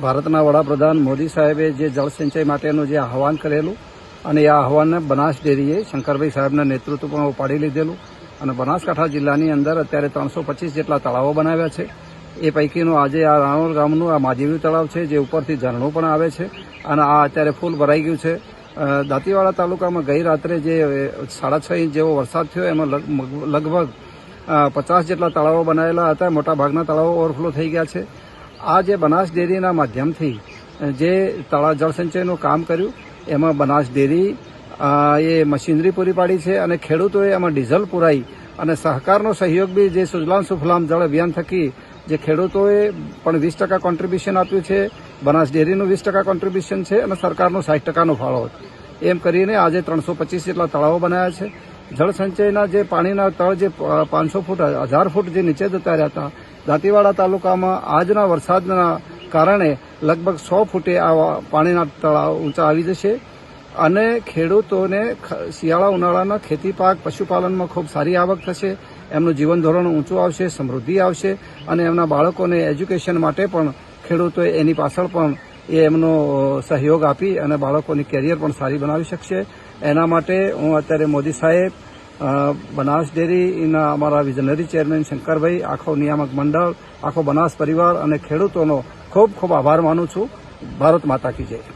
ભારતના વડાપ્રધાન મોદી સાહેબે જે જળસિંચાઈ માટેનું જે આહવાન કરેલું અને એ આહવાનને બનાસ ડેરીએ શંકરભાઈ સાહેબના નેતૃત્વમાં ઉપાડી લીધેલું અને બનાસકાંઠા જિલ્લાની અંદર અત્યારે ત્રણસો પચીસ જેટલા તળાવો બનાવ્યા છે. એ પૈકીનું આજે આ રાણોલ ગામનું આ માજીવી તળાવ છે, જે ઉપરથી ઝરણું પણ આવે છે અને આ અત્યારે ફૂલ ભરાઈ ગયું છે. દાંતીવાડા તાલુકામાં ગઈ રાત્રે જે સાડા છ ઇંચ જેવો વરસાદ થયો, એમાં લગ- લગભગ પચાસ જેટલા તળાવો બનાવેલા હતા. મોટા ભાગના તળાવો ઓવરફ્લો થઈ ગયા છે. આ જે બનાસ ડેરીના માધ્યમથી જે તળાવ જળસંચયનું કામ કર્યું, એમાં બનાસ ડેરી એ મશીનરી પૂરી પાડી છે અને ખેડૂતોએ એમાં ડીઝલ પુરાઈ અને સહકારનો સહયોગ બી જે સુજલામ સુફલામ જળ અભિયાન થકી જે ખેડૂતોએ પણ વીસ ટકા કોન્ટ્રીબ્યુશન આપ્યું છે, બનાસ ડેરીનું વીસ ટકા કોન્ટ્રીબ્યુશન છે અને સરકારનું સાઠ ટકાનો ફાળો. એમ કરીને આજે ત્રણસો પચીસ જેટલા તળાવો બનાવ્યા છે. જળ સંચયના જે પાણીના તળ જે પાંચસો ફૂટ, હજાર ફૂટ જે નીચે જતા રહ્યા હતા, દાંતીવાડા તાલુકામાં આજના વરસાદના કારણે લગભગ સો ફૂટે આ પાણીના તળાવ ઊંચા આવી જશે. અને ખેડૂતોને શિયાળા ઉનાળાના ખેતી પાક, પશુપાલનમાં ખૂબ સારી આવક થશે, એમનું જીવન ધોરણ ઊંચું આવશે, સમૃદ્ધિ આવશે અને એમના બાળકોને એજ્યુકેશન માટે પણ ખેડૂતોએ એની પાછળ પણ એ એમનો સહયોગ આપી અને બાળકોની કેરિયર પણ સારી બનાવી શકશે. એના માટે હું અત્યારે મોદી સાહેબ બનાસ ડેરીના અમારા વિઝનરી ચેરમેન શંકરભાઈ, આખો નિયામક મંડળ, આખો બનાસ પરિવાર અને ખેડૂતોનો ખૂબ ખૂબ આભાર માનું છું. ભારત માતા કી જય.